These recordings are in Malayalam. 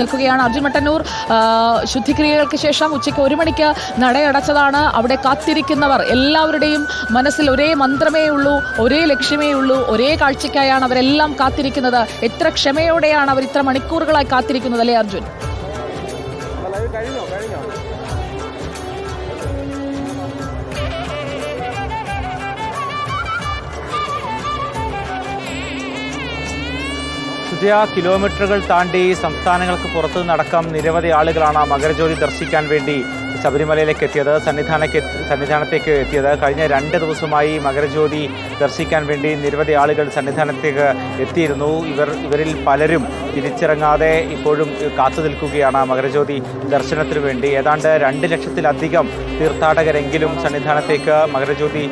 നിൽക്കുകയാണ്. അർജുൻ മട്ടന്നൂർ ശുദ്ധിക്രിയകൾക്ക് ശേഷം ഉച്ചയ്ക്ക് ഒരു മണിക്ക് നടയടച്ചതാണ്. അവിടെ കാത്തിരിക്കുന്നവർ എല്ലാവരുടെയും മനസ്സിൽ ഒരേ മന്ത്രമേ ഉള്ളൂ ഒരേ ലക്ഷ്യമേ ഉള്ളൂ ഒരേ കാഴ്ചയ്ക്കായാണ് അവരെല്ലാം കാത്തിരിക്കുന്നത്. എത്ര ക്ഷമയോടെയാണ് അവർ ഇത്ര മണിക്കൂറുകളായി കാത്തിരിക്കുന്നത് അല്ലേ അർജുൻ? സുജയ കിലോമീറ്ററുകൾ താണ്ടി സംസ്ഥാനങ്ങൾക്ക് പുറത്തു നടക്കം നിരവധി ആളുകളാണ് മകരജ്യോതി ദർശിക്കാൻ വേണ്ടി ശബരിമലയിലേക്ക് എത്തിയത് സന്നിധാനക്ക് സന്നിധാനത്തേക്ക് എത്തിയത്. കഴിഞ്ഞ രണ്ട് ദിവസമായി മകരജ്യോതി ദർശിക്കാൻ വേണ്ടി നിരവധി ആളുകൾ സന്നിധാനത്തേക്ക് എത്തിയിരുന്നു. ഇവർ ഇവരിൽ പലരും തിരിച്ചിറങ്ങാതെ ഇപ്പോഴും കാത്തു നിൽക്കുകയാണ് മകരജ്യോതി ദർശനത്തിനു വേണ്ടി. ഏതാണ്ട് രണ്ട് ലക്ഷത്തിലധികം തീർത്ഥാടകരെങ്കിലും സന്നിധാനത്തേക്ക് മകരജ്യോതി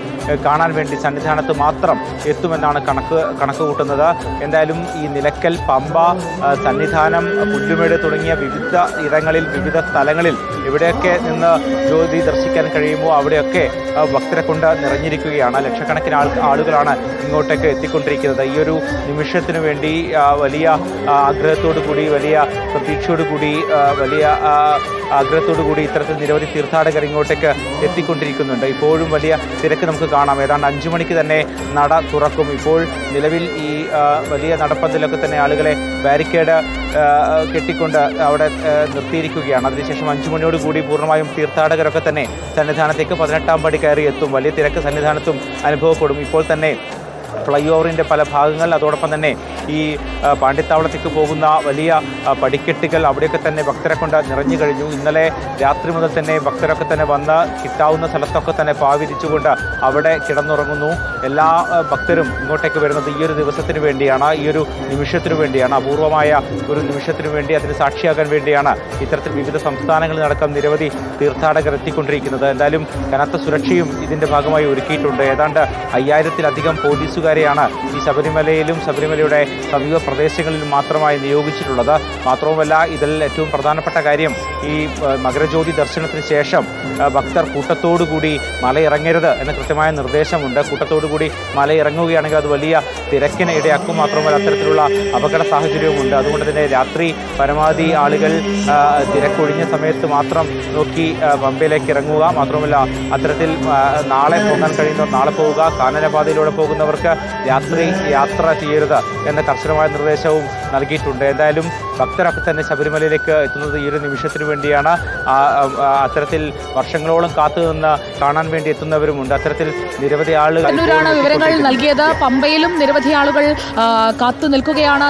കാണാൻ വേണ്ടി സന്നിധാനത്ത് മാത്രം എത്തുമെന്നാണ് കണക്ക് കണക്ക് കൂട്ടുന്നത്. എന്തായാലും ഈ നിലക്കൽ പമ്പ സന്നിധാനം പുല്ലുമേട് തുടങ്ങിയ വിവിധ ഇടങ്ങളിൽ വിവിധ സ്ഥലങ്ങളിൽ എവിടെയൊക്കെ നിന്ന് ജ്യോതി ദർശിക്കാൻ കഴിയുമോ? അവിടെയൊക്കെ ഭക്തരെ കൊണ്ട് നിറഞ്ഞിരിക്കുകയാണ്. ലക്ഷക്കണക്കിന് ആൾ ആളുകളാണ് ഇങ്ങോട്ടേക്ക് എത്തിക്കൊണ്ടിരിക്കുന്നത്. ഈ ഒരു നിമിഷത്തിനു വേണ്ടി വലിയ ആഗ്രഹത്തോടു കൂടി വലിയ പ്രതീക്ഷയോടു കൂടി വലിയ ആഗ്രഹത്തോടു കൂടി ഇത്തരത്തിൽ നിരവധി തീർത്ഥാടകർ ഇങ്ങോട്ടേക്ക് എത്തിക്കൊണ്ടിരിക്കുന്നുണ്ട്. ഇപ്പോഴും വലിയ തിരക്ക് നമുക്ക് കാണാം. ഏതാണ്ട് അഞ്ചു മണിക്ക് തന്നെ നട തുറക്കും. ഇപ്പോൾ നിലവിൽ ഈ വലിയ നടപ്പന്തലൊക്കെ തന്നെ ആളുകളെ ബാരിക്കേഡ് കെട്ടിക്കൊണ്ട് അവിടെ നിർത്തിയിരിക്കുകയാണ്. അതിനുശേഷം അഞ്ചു മണിയോട് കൂടി പൂർണമായും തീർത്ഥാടകരൊക്കെ തന്നെ സന്നിധാനത്തേക്ക് പതിനെട്ടാം പടി കയറി എത്തും. വലിയ തിരക്ക് സന്നിധാനത്തും അനുഭവപ്പെടും. ഇപ്പോൾ തന്നെ ഫ്ലൈ ഓവറിന്റെ പല ഭാഗങ്ങളിൽ അതോടൊപ്പം തന്നെ ഈ പാണ്ഡ്യത്താവളത്തേക്ക് പോകുന്ന വലിയ പടിക്കെട്ടുകൾ അവിടെയൊക്കെ തന്നെ ഭക്തരെ കൊണ്ട് നിറഞ്ഞു കഴിഞ്ഞു. ഇന്നലെ രാത്രി മുതൽ തന്നെ ഭക്തരൊക്കെ തന്നെ വന്ന് കിട്ടാവുന്ന സ്ഥലത്തൊക്കെ തന്നെ പാവിരിച്ചുകൊണ്ട് അവിടെ കിടന്നുറങ്ങുന്നു. എല്ലാ ഭക്തരും ഇങ്ങോട്ടേക്ക് വരുന്നത് ഈ ഒരു ദിവസത്തിന് വേണ്ടിയാണ് ഈ ഒരു നിമിഷത്തിനു വേണ്ടിയാണ് അപൂർവമായ ഒരു നിമിഷത്തിനു വേണ്ടി അതിന് സാക്ഷിയാകാൻ വേണ്ടിയാണ് ഇത്തരത്തിൽ വിവിധ സംസ്ഥാനങ്ങളിൽ നടക്കം നിരവധി തീർത്ഥാടകർ എത്തിക്കൊണ്ടിരിക്കുന്നത്. എന്തായാലും കനത്ത സുരക്ഷയും ഇതിന്റെ ഭാഗമായി ഒരുക്കിയിട്ടുണ്ട്. ഏതാണ്ട് അയ്യായിരത്തിലധികം പോലീസുകാരെയാണ് ഈ ശബരിമലയിലും ശബരിമലയുടെ സമീപ പ്രദേശങ്ങളിൽ മാത്രമായി നിയോഗിച്ചിട്ടുള്ളത്. മാത്രവുമല്ല ഇതിൽ ഏറ്റവും പ്രധാനപ്പെട്ട കാര്യം ഈ മകരജ്യോതി ദർശനത്തിന് ശേഷം ഭക്തർ കൂട്ടത്തോടുകൂടി മലയിറങ്ങരുത് എന്ന കൃത്യമായ നിർദ്ദേശമുണ്ട്. കൂട്ടത്തോടുകൂടി മലയിറങ്ങുകയാണെങ്കിൽ അത് വലിയ തിരക്കിന് ഇടയാക്കും. മാത്രമല്ല അത്തരത്തിലുള്ള അപകട സാഹചര്യവുമുണ്ട്. അതുകൊണ്ട് തന്നെ രാത്രി പരമാവധി ആളുകൾ തിരക്കൊഴിഞ്ഞ സമയത്ത് മാത്രം നോക്കി പമ്പയിലേക്ക് ഇറങ്ങുക. മാത്രമല്ല അത്തരത്തിൽ നാളെ പോകാൻ കഴിയുന്നവർ നാളെ പോവുക കാനനപാതയിലൂടെ പോകുന്നവർക്ക് രാത്രി യാത്ര ചെയ്യരുത് എന്ന കർശനമായ നിർദ്ദേശവും നൽകിയിട്ടുണ്ട്. എന്തായാലും ഭക്തരൊക്കെ തന്നെ ശബരിമലയിലേക്ക് എത്തുന്നത് ഈ ഒരു നിമിഷത്തിന് വേണ്ടിയാണ്. അത്തരത്തിൽ വർഷങ്ങളോളം കാത്തു നിന്ന് കാണാൻ വേണ്ടി എത്തുന്നവരുമുണ്ട്. അത്തരത്തിൽ നിരവധി ആളുകൾ വിവരങ്ങൾ നൽകിയത്. പമ്പയിലും നിരവധി ആളുകൾ കാത്തു നിൽക്കുകയാണ്.